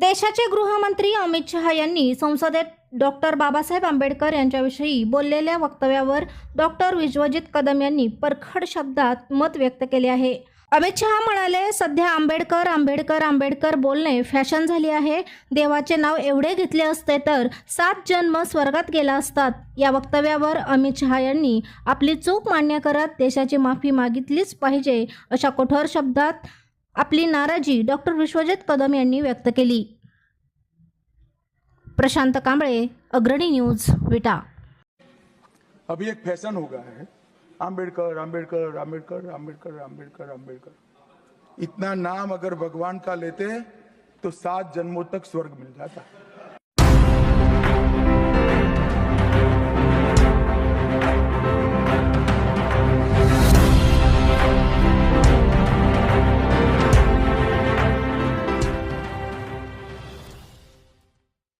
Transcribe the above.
देशाचे गृहमंत्री अमित शहा यांनी संसदेत डॉक्टर बाबासाहेब आंबेडकर यांच्याविषयी बोललेल्या वक्तव्यावर डॉक्टर विश्वजित कदम यांनी परखड शब्दात मत व्यक्त केले आहे. अमित शहा म्हणाले सध्या आंबेडकर आंबेडकर आंबेडकर बोलणे फॅशन झाली आहे. देवाचे नाव एवढे घेतले असते तर सात जन्म स्वर्गात गेला असतात. या वक्तव्यावर अमित शहा यांनी आपली चूक मान्य करत देशाची माफी मागितलीच पाहिजे अशा कठोर शब्दात आपली नाराजी डॉक्टर विश्वजित कदम यांनी व्यक्त केली. प्रशांत कांबळे अग्रणी न्यूज विटा. अभी एक फैशन हो गया है। आम्बेडकर आम्बेडकर आम्बेडकर आम्बेडकर आम्बेडकर आम्बेडकर इतना नाम अगर भगवान का लेते तो सात जन्मों तक स्वर्ग मिल जाता।